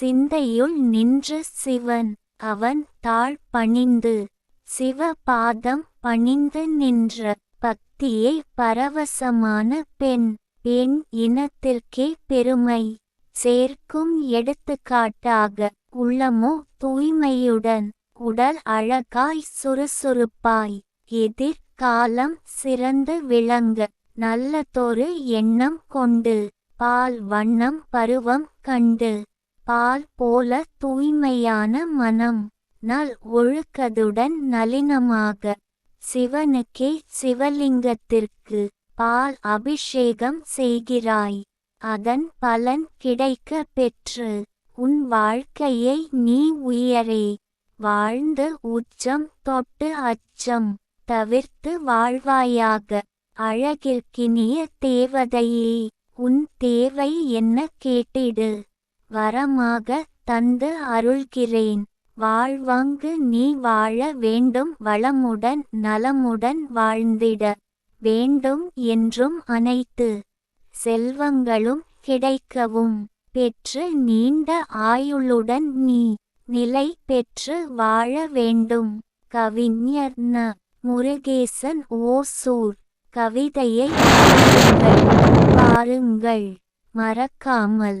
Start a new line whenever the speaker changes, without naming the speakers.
சிந்தையுள் நின்று சிவன் அவன் தாழ் பணிந்து சிவபாதம் பணிந்து நின்ற பக்தியே பரவசமான பெண் பெண் இனத்திற்கே பெருமை. சேர்க்கும் எடுத்துக்காட்டாக உள்ளமோ தூய்மையுடன் உடல் அழகாய் சுறுசுறுப்பாய். எதிர்காலம் சிறந்து விளங்க நல்லதொரு எண்ணம் கொண்டு பால் வண்ணம் பருவம் கண்டு. பால் போல தூய்மையான மனம். நல் ஒழுக்கதுடன் நளினமாக. சிவனுக்கே சிவலிங்கத்திற்கு பால் அபிஷேகம் செய்கிறாய். அதன் பலன் கிடைக்க பெற்று உன் வாழ்க்கையை நீ உயரே. வாழ்ந்து உச்சம் தொட்டு அச்சம் தவிர்த்து வாழ்வாயாக. அழகிற்கினிய தேவதையே உன் தேவை என்ன கேட்டிடு. வரமாக தந்து அருள்கிறேன். வாழ்வாங்கு நீ வாழ வேண்டும் வளமுடன் நலமுடன் வாழ்ந்திட வேண்டும் என்றும் அனைத்து செல்வங்களும் கிடைக்கவும். பெற்று நீண்ட ஆயுளுடன் நீ நிலை பெற்று வாழ வேண்டும். கவிஞர் ந. முருகேசன் ஓசூர். கவிதையை பாருங்கள். பாருங்கள். மறக்காமல்.